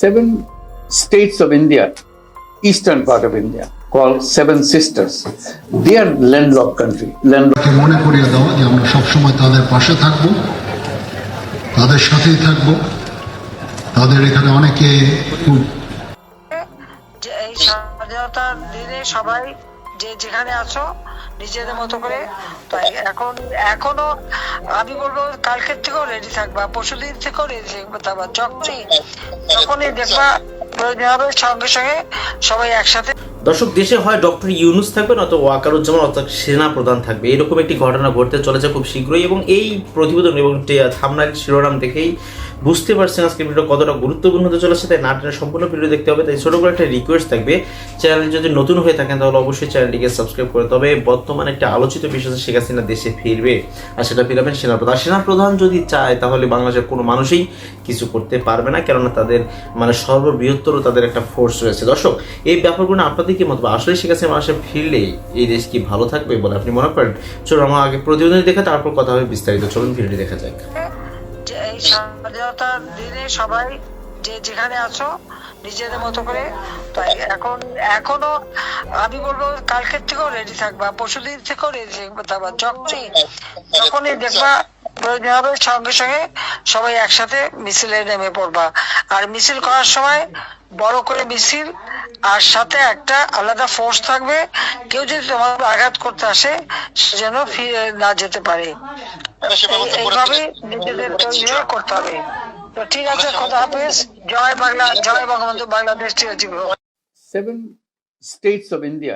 seven states of India, eastern part of India, called Seven Sisters. They are landlocked country, landlocked. মনে করিয়ে দাও যে আমরা সবসময় তাদের পাশে থাকব তাদের সাথেই থাকব তাদের এখানে অনেকে খুব স্বাধীনতার দিনে সবাই যে যেখানে আছো, নিজেদের মতো করে। তাই এখন, এখনও আমি বলব কালকের থেকেও রেডি থাকবা, পরশুদিন থেকেও রেডি থাকবে যখনই যখনই দেখবা দর্শক, দেশে হয় ডক্টর ইউনুস থাকবে নয়তো ওয়াকারুজ্জামান, অর্থাৎ সেনা প্রধান থাকবে। এরকম একটি ঘটনা ঘটতে চলেছে খুব শীঘ্রই এবং এই প্রতিবেদন এবং শিরোনাম দেখেই বুঝতে পারছেন আজকে ভিডিও কতটা গুরুত্বপূর্ণ হতে চলেছে, তাই নাটনের সম্পূর্ণ ভিডিও দেখতে হবে। তাই ছোট করে একটা রিকোয়েস্ট থাকবে চ্যানেল যদি নতুন হয়ে থাকেন, তাহলে অবশ্যই চ্যানেলটিকে সাবস্ক্রাইব করে, তবে বর্তমানে একটা আলোচিত বিষয় শেখ হাসিনা দেশে ফিরবে, আর সেটা ফিরাবেন সেনাপ্রধান। সেনাপ্রধান যদি চায়, তাহলে বাংলাদেশের কোনো মানুষই কিছু করতে পারবে না, কেননা তাদের মানে সর্ববৃহত্তর তাদের একটা ফোর্স রয়েছে। দর্শক, এই ব্যাপারগুলো আপনাদের কি মত আসলে শেখ হাসিনা মানুষের ফিরলে এই দেশ কি ভালো থাকবে বলে আপনি মনে করেন? চলুন, আমার আগে প্রতিবেদন দেখে তারপর কথা হবে বিস্তারিত। চলুন, ভিডিওটি দেখা যাক। যে দিনে সবাই যে যেখানে আছো নিজেদের মতো করে। তাই এখন এখনও আমি বলব কালকের থেকেও রেডি থাকবা পরশুদিন থেকেও রেডি থাকবে যখনই যখনই দেখবা প্রয়োজন হবে সঙ্গে সঙ্গে সবাই একসাথে মিছিলে নেমে পড়বা। আর মিছিল করার সময় বড় করে মিছিল আর সাথে একটা আলাদা ফোর্স থাকবে। কেউ যদি তোমার আঘাত করতে আসে সে যেন ফিরে না যেতে পারে। এই- এইভাবে নিজেদের তৈরি করতে হবে। তো ঠিক আছে খোদা হাফেজ জয় বাংলা জয় বঙ্গবন্ধু বাংলাদেশ চিরজীবী হোক। seven states of India,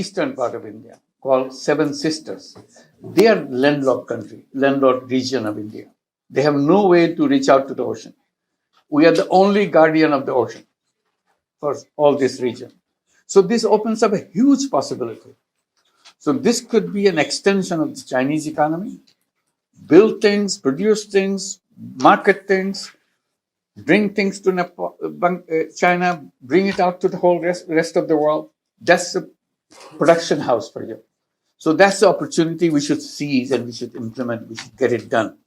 eastern part of India, called Seven Sisters. They are landlocked country, landlocked region of India. They have no way to reach out to the ocean. We are the only guardian of the ocean for all this region. So this opens up a huge possibility. So this could be an extension of the Chinese economy, build things, produce things, market things, bring things to Nepal, uh, China, bring it out to the whole rest, rest of the world. That's a production house for you. So that's the opportunity we should seize and we should implement, we should get it done.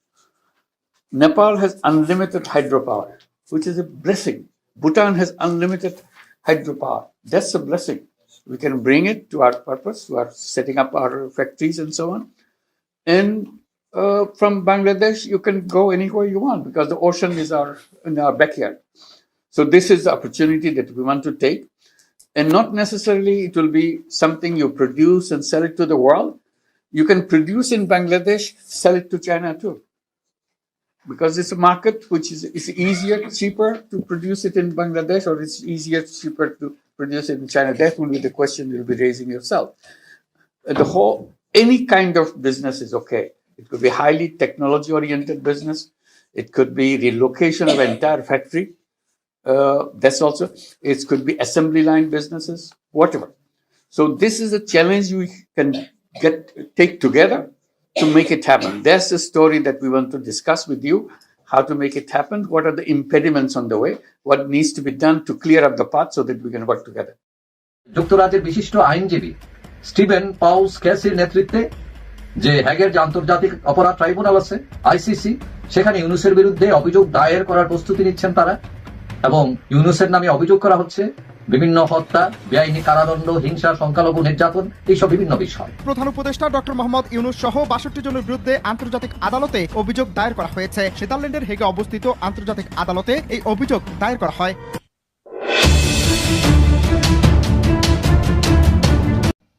Nepal has unlimited hydropower, which is a blessing. Bhutan has unlimited hydropower. That's a blessing. We can bring it to our purpose, to our setting up our factories and so on. And uh, from Bangladesh, you can go anywhere you want because the ocean is our in our backyard. So this is the opportunity that we want to take, and not necessarily it will be something you produce and sell it to the world. You can produce in Bangladesh, sell it to China too, because it's a market which is easier, cheaper to produce it in Bangladesh, or it's easier, cheaper to produce it in China. That will be the question you'll be raising yourself. The whole any kind of business is okay. It could be highly technology oriented business. It could be relocation of entire factory. Uh, that's also, it could be assembly line businesses, whatever. So this is a challenge we can get, take together to make it happen. That's the story that we want to discuss with you, how to make it happen. What are the impediments on the way? What needs to be done to clear up the path so that we can work together. যুক্তরাজ্যের বিশিষ্ট আইনজীবী Steven পাউস ক্যাসির নেতৃত্বে যে হ্যাগের যে আন্তর্জাতিক অপরাধ tribunal আছে, ICC, সেখানে ইউনুসের বিরুদ্ধে অভিযোগ দায়ের করার প্রস্তুতি নিচ্ছেন তারা। এবং ইউনুসের নামে অভিযোগ করা হচ্ছে, বিভিন্ন হত্যা, বেআইনি কারাদণ্ড, হিংসা, সংখ্যালঘু নির্যাতন, এইসব বিভিন্ন বিষয়। প্রধান উপদেষ্টা ডক্টর মোহাম্মদ ইউনুস সহ বাষট্টি জনের বিরুদ্ধে আন্তর্জাতিক আদালতে অভিযোগ দায়ের করা হয়েছে। নেদারল্যান্ডের হেগে অবস্থিত আন্তর্জাতিক আদালতে এই অভিযোগ দায়ের করা হয়।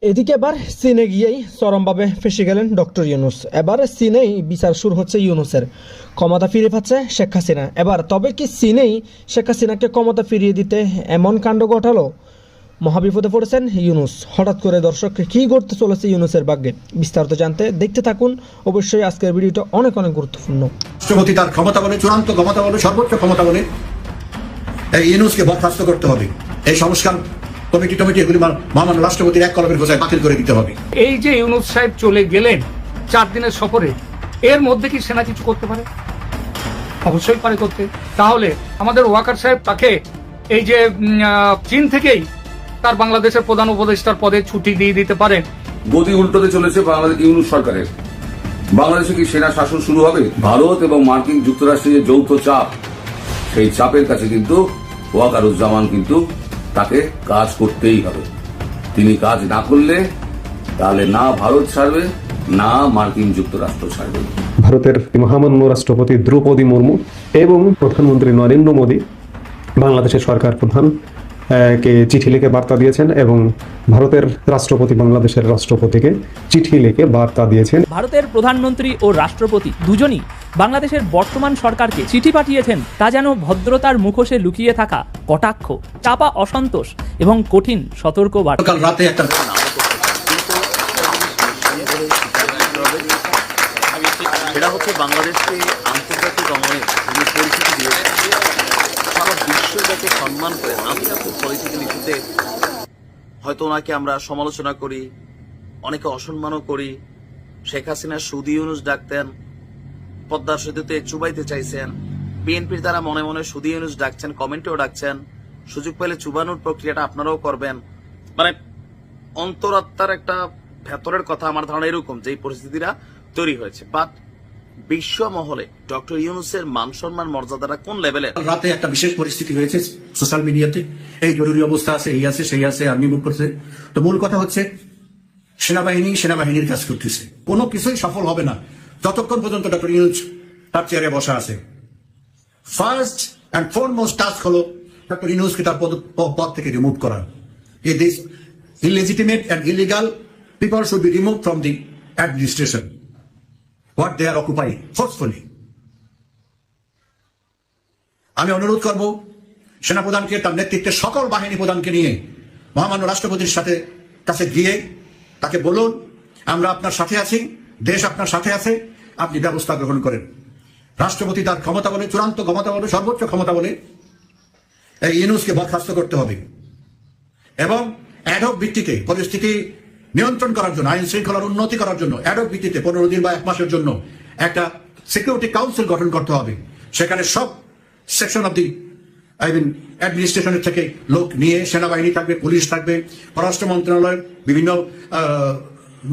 এদিকে এবার চীনে গিয়েই চরমভাবে ফেসে গেলেন ডক্টর ইউনুস। এবার চীনেই বিচার শুরু হচ্ছে ইউনুসের। ক্ষমতা ফিরে পাচ্ছে শেখ হাসিনা। এবার তবে কি চীনেই শেখ হাসিনাকে ক্ষমতা ফিরিয়ে দিতে এমন কাণ্ড ঘটালো? মহাবিপদে পড়েছেন ইউনুস। হঠাৎ করে দর্শক, কি করতে চলেছে ইউনুসের ভাগ্যে? বিস্তারিত জানতে দেখতে থাকুন। অবশ্যই আজকের ভিডিওটা অনেক অনেক গুরুত্বপূর্ণ। রাষ্ট্রপতি তার ক্ষমতা বলে চূড়ান্ত ক্ষমতা বলে সর্বোচ্চ ক্ষমতা বলে এই ইউনুসকে বরখাস্ত করতে হবে। এই সংস্কার কমিটি টমিটি এগুলি মহামান্য রাষ্ট্রপতির এক কলমের ঘোষায় বাতিল করে দিতে হবে? এই যে ইউনুস সাহেব চলে গেলেন চার দিনের সফরে এর মধ্যে কি সেনা কিছু করতে পারে? অবশ্যই পারে করতে। তাহলে আমাদের ওয়াকার সাহেব তাকে এই যে চীন থেকেই তার বাংলাদেশের প্রধান উপদেষ্টার পদে ছুটি দিয়ে দিতে পারে গতি উল্টোতে চলেছে বাংলাদেশ ইউনুস সরকারের। বাংলাদেশে কি সেনা শাসন শুরু হবে? ভারত এবং মার্কিন যুক্তরাষ্ট্রের যে যৌথ চাপ সেই চাপের কাছে কিন্তু ওয়াকারুজ্জামান কিন্তু তাকে কাজ করতেই হবে। তিনি কাজ না করলে, তাহলে না ভারত ছাড়বে, না মার্কিন যুক্তরাষ্ট্র ছাড়বে। ভারতের মহামান্য রাষ্ট্রপতি দ্রৌপদী মুর্মু এবং প্রধানমন্ত্রী নরেন্দ্র মোদী, বাংলাদেশের সরকার প্রধান কে চিঠি লিখে বার্তা দিয়েছেন এবং ভারতের রাষ্ট্রপতি বাংলাদেশের রাষ্ট্রপতিকে চিঠি লিখে বার্তা দিয়েছেন। ভারতের প্রধানমন্ত্রী ও রাষ্ট্রপতি দুজনই বাংলাদেশের বর্তমান সরকারকে চিঠি পাঠিয়েছেন তা যেন ভদ্রতার মুখোশে লুকিয়ে থাকা কটাক্ষ চাপা অসন্তোষ এবং কঠিন সতর্ক বার্তা কাল রাতে একটা সেটা হচ্ছে বাংলাদেশকে আন্তর্জাতিক অঙ্গনে পরিচিতি দিয়েছেন সারা যাকে সম্মান করে আন্তর্জাতিক পলিটিক্যাল ইস্যুতে হয়তো ওনাকে আমরা সমালোচনা করি, অনেকে অসম্মানও করি। শেখ হাসিনা সুদি ইউনুস ডাকতেন, পদ্মার সেতুতে চুবাইতে চাইছেন। বিএনপির দ্বারা মনে মনে সুদি ইউনুস ডাকছেন, কমেন্টেও ডাকছেন। সুযোগ পেলে চুবানোর প্রক্রিয়াটা আপনারাও করবেন। মানে অন্তরাত্মার একটা ভেতরের কথা, আমার ধারণা এরকম যে পরিস্থিতিটা তৈরি হয়েছে। বাট বিশ্ব মহলে ডক্টর ইউনুসের মান সম্মান মর্যাদাটা কোন লেভেলে রাতে একটা বিশেষ পরিস্থিতি হয়েছে সোশ্যাল মিডিয়াতে এই জরুরি অবস্থা আছে, এই আছে, সেই আছে আর্মি মুভ করছে তো মূল কথা হচ্ছে, সেনাবাহিনী সেনাবাহিনীর কাজ করতেছে। কোনো কিছুই সফল হবে না। যতক্ষণ পর্যন্ত ডক্টর ইউনুস তার চেয়ারে বসা আছে। ফার্স্ট অ্যান্ড ফোরমোস্ট টাস্ক হলো ডক্টর ইউনুসকে তার পদ থেকে রিমুভ করা। এই this illegitimate and illegal people should be remove from the administration what they are occupy forcefully আমি অনুরোধ করব, সেনাপ্রধানকে, তার নেতৃত্বে সকল বাহিনী প্রধানকে নিয়ে মহামান্য রাষ্ট্রপতির সাথে কাছে গিয়ে তাকে বলুন, আমরা আপনার সাথে আছি, দেশ আপনার সাথে আছে, আপনি ব্যবস্থা গ্রহণ করেন। রাষ্ট্রপতি তার ক্ষমতা বলে, চূড়ান্ত ক্ষমতা বলে, সর্বোচ্চ ক্ষমতা বলে এই ইউনুসকে বরখাস্ত করতে হবে। এবং অ্যাডক ভিত্তিতে পরিস্থিতি নিয়ন্ত্রণ করার জন্য, আইন শৃঙ্খলার উন্নতি করার জন্য অ্যাডক ভিত্তিতে পনেরো দিন বা এক মাসের জন্য একটা সিকিউরিটি কাউন্সিল গঠন করতে হবে। সেখানে সব section of the I mean অ্যাডমিনিস্ট্রেশনের থেকে লোক নিয়ে সেনাবাহিনী থাকবে, পুলিশ থাকবে, পররাষ্ট্র মন্ত্রণালয়ের বিভিন্ন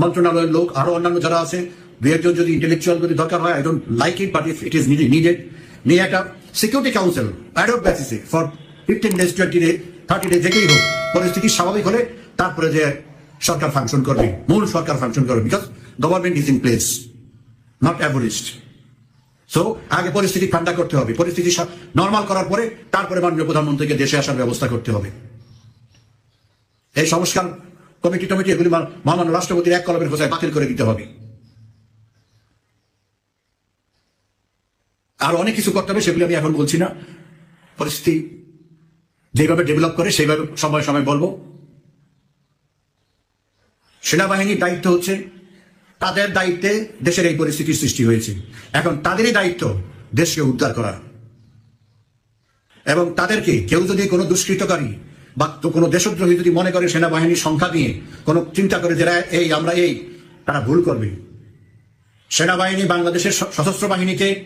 মন্ত্রণালয়ের লোক, আরও অন্যান্য যারা আছে দু একজন যদি ইন্টেলেকচুয়াল যদি দরকার হয় I don't like it but if it is needed নিয়ে একটা সিকিউরিটি কাউন্সিল অ্যাডক বেসিসে for fifteen days twenty day thirty day যেকেই হোক, পরিস্থিতি স্বাভাবিক হলে তারপরে যে সরকার ফাংশন করবে, মূল সরকার ফাংশন করবে because government is in place not abolished so আগে পরিস্থিতি ঠান্ডা করতে হবে, পরিস্থিতি নর্মাল করার পরে, তারপরে মাননীয় প্রধানমন্ত্রীকে দেশে আসার ব্যবস্থা করতে হবে। এই সংস্কার কমিটি টমিটি এগুলি মহামান্য রাষ্ট্রপতির এক কলমের ঘোষায় বাতিল করে দিতে হবে। আর অনেক কিছু করতে হবে, সেগুলি আমি এখন বলছি না। পরিস্থিতি যেভাবে ডেভেলপ করে, সেইভাবে সময় সময় বলব। সেনাবাহিনীর দায়িত্ব হচ্ছে তাদের দায়িত্বে দেশের এই পরিস্থিতির সৃষ্টি হয়েছে। এখন তাদেরই দায়িত্ব দেশকে উদ্ধার করা। এবং তাদেরকে কেউ যদি কোনো দুষ্কৃতকারী বা কোনো দেশদ্রোহী যদি মনে করে সেনাবাহিনীর সংখ্যা নিয়ে কোনো চিন্তা করে যারা এই, আমরা এই, তারা ভুল করবে। সেনাবাহিনী বাংলাদেশের সশস্ত্র বাহিনীকে,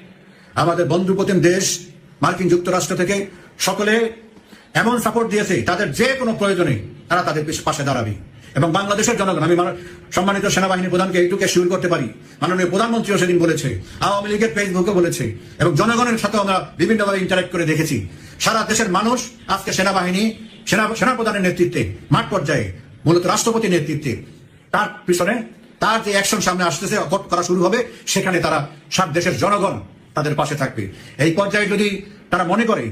আমাদের বন্ধুপ্রতিম দেশ, মার্কিন যুক্তরাষ্ট্র থেকে সকলে এমন সাপোর্ট দিয়েছে, তাদের যে কোনো প্রয়োজনে তারা তাদের পাশে দাঁড়াবে। এবং বাংলাদেশের জনগণ, আমি সম্মানিত সেনাবাহিনী প্রধানকে এইটুকু শিউর করতে পারি, মাননীয় প্রধানমন্ত্রীও সেদিন বলেছে, আওয়ামী লীগের ফেসবুকে বলেছে, এবং জনগণের সাথে আমরা বিভিন্নভাবে ইন্টারাক্ট করে দেখেছি। সারা দেশের মানুষ আজকে সেনাবাহিনী, সেনা, সেনাপ্রধানের নেতৃত্বে, মাঠ পর্যায়ে, মূলত রাষ্ট্রপতির নেতৃত্বে, তার পিছনে, তার যে অ্যাকশন সামনে আসতেছে করা শুরু হবে, সেখানে তারা সাত দেশের জনগণ তাদের পাশে থাকবে। এই পর্যায়ে যদি তারা মনে করে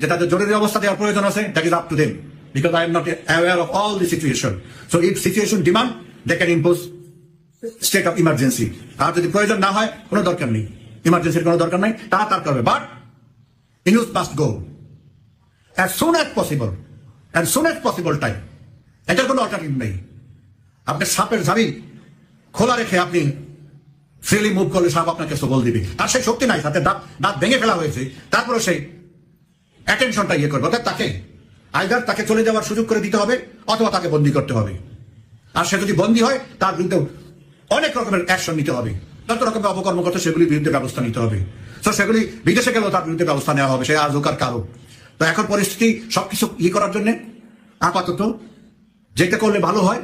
যে তাদের জরুরি অবস্থা দেওয়ার প্রয়োজন আছে that is up to them because I am not aware of all the situation so if situation demand they can impose state of emergency আর যদি প্রয়োজন না হয়, কোনো দরকার নেই। ইমার্জেন্সির কোনো দরকার নাই তারা তার করবে but use must go as soon as possible as soon as possible time এটার কোনো অল্টারনেটিভ নেই। আপনার সাপের ঝাবি খোলা রেখে আপনি ফ্রিলি মুভ করলে সাপ আপনাকে সবল দিবে। তার সেই শক্তি নাই তাতে দাঁত দাঁত ভেঙে ফেলা হয়েছে। তারপরে সেই অ্যাটেনশনটা ইয়ে করবে। অর্থাৎ তাকে আইদার তাকে চলে যাওয়ার সুযোগ করে দিতে হবে, অথবা তাকে বন্দি করতে হবে। আর সে যদি বন্দি হয়, তার বিরুদ্ধে অনেক রকমের অ্যাকশন নিতে হবে। যত রকমের অপকর্ম করতে সেগুলির বিরুদ্ধে ব্যবস্থা নিতে হবে। তো সেগুলি বিদেশে গেলেও তার বিরুদ্ধে ব্যবস্থা নেওয়া হবে, সে আজ হোক কারও। তো এখন পরিস্থিতি সবকিছু ই করার জন্য আপাতত যেটা করলে ভালো হয়,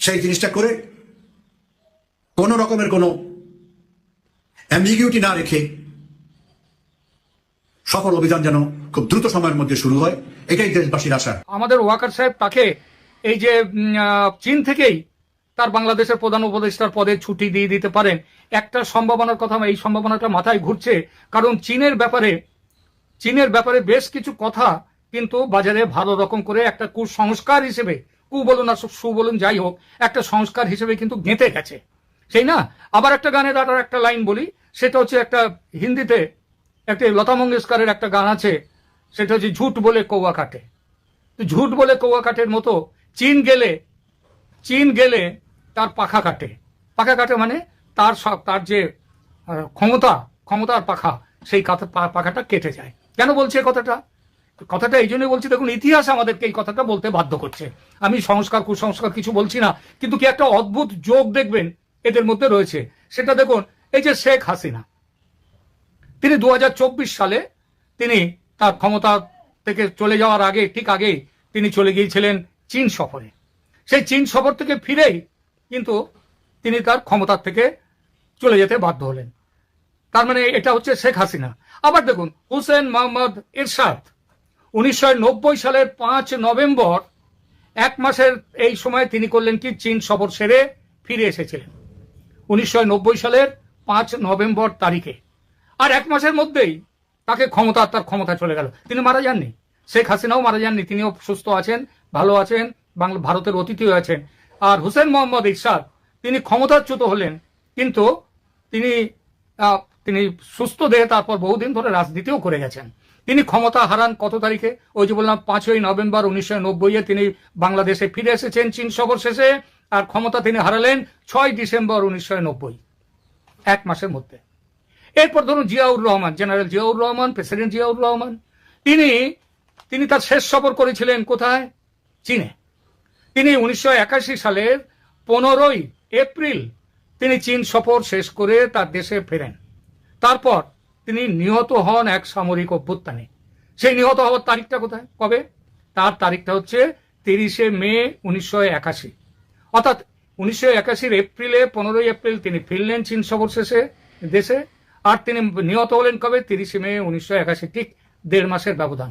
সেই জিনিসটা করে কোন রকমের কোনো অ্যাম্বিগিউটি না রেখে সফল অভিযান যেন খুব দ্রুত সময়ের মধ্যে শুরু হয়। এটাই দেশবাসীর আশা। আমাদের ওয়াকার সাহেব তাকে এই যে চীন থেকেই তার বাংলাদেশের প্রধান উপদেষ্টার পদে ছুটি দিয়ে দিতে পারেন। একটা সম্ভাবনার কথা, এই সম্ভাবনাটা মাথায় ঘুরছে। কারণ চীনের ব্যাপারে চীনের ব্যাপারে বেশ কিছু কথা কিন্তু বাজারে ভালো রকম করে একটা কুসংস্কার হিসেবে, কু বলুন আর সু বলুন যাই হোক, একটা সংস্কার হিসেবে কিন্তু গেঁথে গেছে। সেই না? আবার একটা গানের আর একটা লাইন বলি, সেটা হচ্ছে একটা হিন্দিতে, একটা লতা মঙ্গেশকরের একটা গান আছে সেটা হচ্ছে ঝুট বলে কৌয়া কাটে। তো ঝুট বলে কৌয়া কাটের মতো চীন গেলে চীন গেলে তার পাখা কাটে। পাখা কাটে মানে তার সব তার যে ক্ষমতা, ক্ষমতার পাখা, সেই পাখাটা কেটে যায়। কেন বলছে কথাটা? কথাটা এই জন্যই বলছি, দেখুন, ইতিহাস আমাদেরকে এই কথাটা বলতে বাধ্য করছে। আমি সংস্কার, কুসংস্কার কিছু বলছি না, কিন্তু কি একটা অদ্ভুত যোগ দেখবেন এদের মধ্যে রয়েছে। সেটা দেখুন, এই যে শেখ হাসিনা, তিনি দু হাজার চব্বিশ সালে তিনি তার ক্ষমতা থেকে চলে যাওয়ার আগে, ঠিক আগে তিনি চলে গিয়েছিলেন চীন সফরে। সেই চীন সফর থেকে ফিরেই কিন্তু তিনি তার ক্ষমতার থেকে চলে যেতে বাধ্য হলেন। তার মানে এটা হচ্ছে শেখ হাসিনা। আবার দেখুন, হুসেন মোহাম্মদ ইরশাদ উনিশশো নব্বই সালের পাঁচ নভেম্বর, এক মাসের এই সময় তিনি করলেন কি? চীন সফর সেরে ফিরে এসেছিলেন। উনিশশো নব্বই সালের পাঁচ নভেম্বর তারিখে। আর এক মাসের মধ্যেই তাকে ক্ষমতা, তার ক্ষমতা চলে গেল। তিনি মারা যাননি। শেখ হাসিনাও মারা যাননি। তিনিও সুস্থ আছেন, ভালো আছেন, বাংলা ভারতের অতিথি আছেন। আর হুসেন মোহাম্মদ ইরশাদ তিনি ক্ষমতাচ্যুত হলেন, কিন্তু তিনি তিনি সুস্থ দেহে তারপর বহুদিন ধরে রাজনীতিও করে গেছেন। তিনি ক্ষমতা হারান কত তারিখে? ওই যে বললাম, পাঁচই নভেম্বর উনিশশো নব্বইয়ে তিনি বাংলাদেশে ফিরে এসেছেন চীন সফর শেষে, আর ক্ষমতা তিনি হারালেন ছয় ডিসেম্বর উনিশশো নব্বই, এক মাসের মধ্যে। এরপর ধরুন জিয়াউর রহমান, জেনারেল জিয়াউর রহমান, প্রেসিডেন্ট জিয়াউর রহমান, তিনি তিনি তার শেষ সফর করেছিলেন কোথায়? চীনে। তিনি উনিশশো একাশি সালের পনেরোই এপ্রিল তিনি চীন সফর শেষ করে তার দেশে ফেরেন। তারপর তিনি নিহত হন এক সামরিক অভ্যুত্থানে। সেই নিহত হওয়ার তারিখটা কোথায়? কবে? তার তারিখটা হচ্ছে তিরিশে মে উনিশশো একাশি। অর্থাৎ উনিশশো একাশির এপ্রিলে, পনেরোই এপ্রিল তিনি ফিরলেন চীন সফর শেষে দেশে। আর তিনি নিহত হলেন কবে? তিরিশে মে উনিশশো একাশি, ঠিক দেড় মাসের ব্যবধান।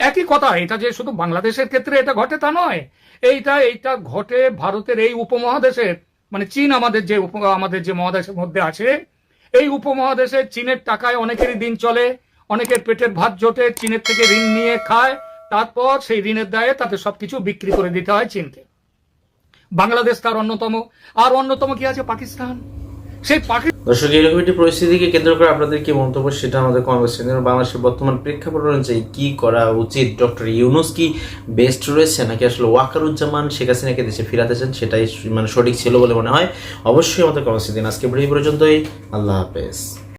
একই কথা, এটা যে শুধু বাংলাদেশের ক্ষেত্রে এটা ঘটে তা নয়। এইটা এইটা ঘটে ভারতের এই উপমহাদেশের মানে চীন আমাদের যে উপ, আমাদের যে মহাদেশের মধ্যে আছে। এই উপমহাদেশে চীনের টাকায় অনেকেরই দিন চলে, অনেকের পেটের ভাত জোটে, চীনের থেকে ঋণ নিয়ে খায়। তারপর সেই ঋণের দায়ে তাদের সবকিছু বিক্রি করে দিতে হয় চীনকে। বাংলাদেশ তার অন্যতম, আর অন্যতম কি আছে? পাকিস্তান। সেই পাখি দর্শক এরকম একটি পরিস্থিতিকে কেন্দ্র করে আপনাদের কি মন্তব্য সেটা আমাদের কমেন্ট সেকশনে বাংলাদেশের বর্তমান প্রেক্ষাপট অনুযায়ী কি করা উচিত? ডক্টর ইউনুস কি বেস্ট রয়েছে নাকি আসলে ওয়াকারুজ্জামান, শেখ হাসিনাকে দেশে ফিরাতে চান? সেটাই মানে সঠিক ছিল বলে মনে হয়। অবশ্যই আমাদের কমেন্ট দিন আজকে পর্যন্তই। আল্লাহ হাফেজ।